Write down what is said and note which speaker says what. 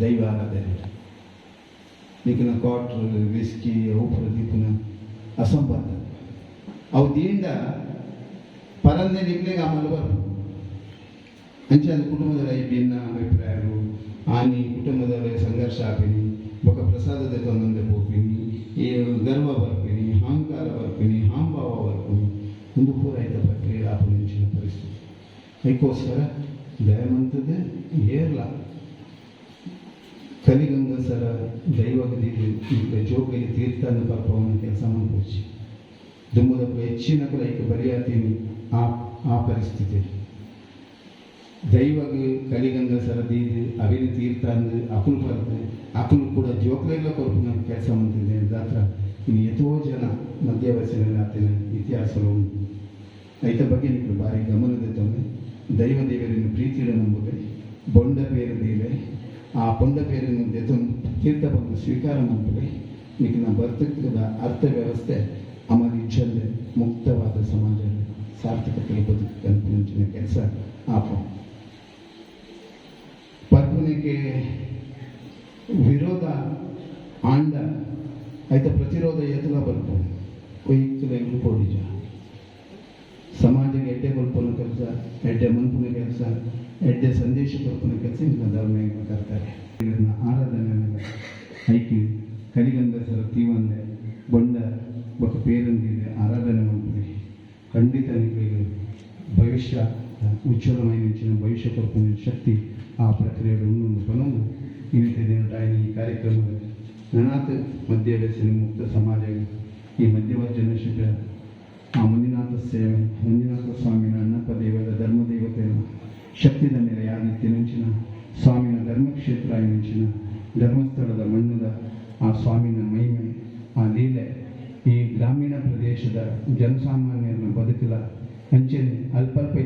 Speaker 1: ದೈವ ಆರಾಧನೆ ನಿಖಿನ quarter whisky ಅವು ಪ್ರದೀಪನ ಅಸಂಬಂಧ ಅವು ದೀಂಡ ಪರಂದೆ ನಿಗ್ಲಿಗೆ ಆಮೇಲೆ ಬರ್ಬೋದು ಅಂಚೆ ಅದು ಕುಟುಂಬದ ಭಿನ್ನ ಅಭಿಪ್ರಾಯಗಳು ಆನಿ ಕುಟುಂಬದ ಸಂಘರ್ಷ ಆಪಿನಿ ಬೊಕ ಪ್ರಸಾದದ ತೊಂದರೆ ಹೋಗ್ತೀನಿ ಈ ಗರ್ವ ಬರ್ತೀನಿ ಅಹಂಕಾರ ಬರ್ತೀನಿ ಹಾಂಭಾವ ಬರ್ತೀನಿ ಒಂದು ಪೂರ ಐತ ಪ್ರಕ್ರಿಯೆ ಆಪನಿಂಚಿನ ಪರಿಸ್ಥಿತಿ ಅದಕ್ಕೋಸ್ಕರ ದಯಮಂತದ ಏರ್ಲ ಕಲಿಗಂಗಸರ ದೈವಗದಿಗೆ ಜೋಗಲಿ ತೀರ್ಥ ತೀರ್ಥನ ಪರ್ಪವನ್ನು ಕೆಲಸ ಮಾಡ್ಬೋದು ದುಮ್ಮದಪ್ಪ ಹೆಚ್ಚಿನ ಕೂಡ ಈಗ ಬರೆಯಾತೀನಿ ಆ ಆ ಪರಿಸ್ಥಿತಿ. ದೈವಗ ಕಲಿಗಂಗ ಸರದೀದು ಅವಿನ ತೀರ್ಥ ಅಂದು ಅಕುಲ್ ಬರ್ತದೆ ಅಕುಲ್ ಕೂಡ ಜೋಕ್ಲೆಲ್ಲ ಕೊರಪು ನಾನು ಕೆಲಸ ಮಾಡ್ತಿದ್ದೆ ದಾತ್ರ ಇನ್ನು ಎಷ್ಟೋ ಜನ ಮಧ್ಯವಯಸ್ಸಿನಲ್ಲಿ ಆತನ ಇತಿಹಾಸಗಳು ಐತ ಬಗ್ಗೆ ನಿಮಗೆ ಭಾರಿ ಗಮನದ ತೊಂದರೆ ದೈವ ದೇವರನ್ನು ಪ್ರೀತಿയുടെ ನಂಬುಗೆ ಬೊಂಡ ಪೇರು ದೀಲೆ ಆ ಬೊಂಡ ಪೇರನ್ನು ದೆತು ತೀರ್ಥ ಬಂದು ಸ್ವೀಕಾರ ನಂಬುವೆ ಈಗ ನಮ್ಮ ಬರ್ತಕ್ಕದ ಅರ್ಥ ವ್ಯವಸ್ಥೆ ಅಮರ ಇಚ್ಛಲ್ಲೇ ಮುಕ್ತವಾದ ಸಮಾಜ ಸಾರ್ಥಕತೆ ಬದುಕು ಕಲ್ಪಿಸಿನ ಕೆಲಸ. ಆಪ. ಪದ್ಮನಿಗೆ ವಿರೋಧ, ಆಂಡ, ಆಯ್ತ ಪ್ರತಿರೋಧ ಎತ್ತಲ ಬರ್ಬೋದು ಕೊಯ್ತಲ ಎಡ್ಡೆ ಮನ್ಪುನ ಕೆಲಸ, ಎಡ್ಡೆ ಸಂದೇಶ ಕೊಲ್ಪನ ಕೆಲಸ ಇಂಥ ಧರ್ಮ ಕರ್ತಾರೆ. ಇದನ್ನ ಆರಾಧನೆ ಐಕ್ಯ, ಕಲಿಗಂಧ, ಸರ, ತೀವಂದೆ, ಬೊಂಡ ಬೊಕ್ಕ ಪೇರಂದಿದೆ ಆರಾಧನೆ ಮಾಡ್ತೀವಿ ಖಂಡಿತ ನಿಮಗೆ ಭವಿಷ್ಯ ಉಜ್ವಲమైన ಭವಿಷ್ಯ ಕೊಲ್ಪನ ಶಕ್ತಿ ಆ ಪ್ರಕ್ರಿಯೆಗಳು ಒಂದೊಂದು ಬಲವು ಇನ್ನಿತ ದಿನ ಈ ಕಾರ್ಯಕ್ರಮದ ನನಾಥ ಮಧ್ಯ ವ್ಯಸನ ಮುಕ್ತ ಸಮಾಜ ಈ ಮಧ್ಯವರ್ಜನ ಶಿಬಿರ ಆ ಮಂಜುನಾಥ ಸೇವೆ ಧರ್ಮ ಶಕ್ತಿದ ಯಾದಿತ್ಯ ಸ್ವಾಮಿಯ ಸ್ವಾಮಿನ ಧರ್ಮಕ್ಷೇತ್ರ ನಂಚಿನ ಧರ್ಮಸ್ಥಳದ ಮಣ್ಣದ ಆ ಸ್ವಾಮಿನ ಮಹಿಮೆ, ಆ ಲೀಲೆ, ಈ ಗ್ರಾಮೀಣ ಪ್ರದೇಶದ ಜನಸಾಮಾನ್ಯರನ್ನ ಬದುಕಲ ಅಂಚೆನೆ ಅಲ್ಪಲ್ಪ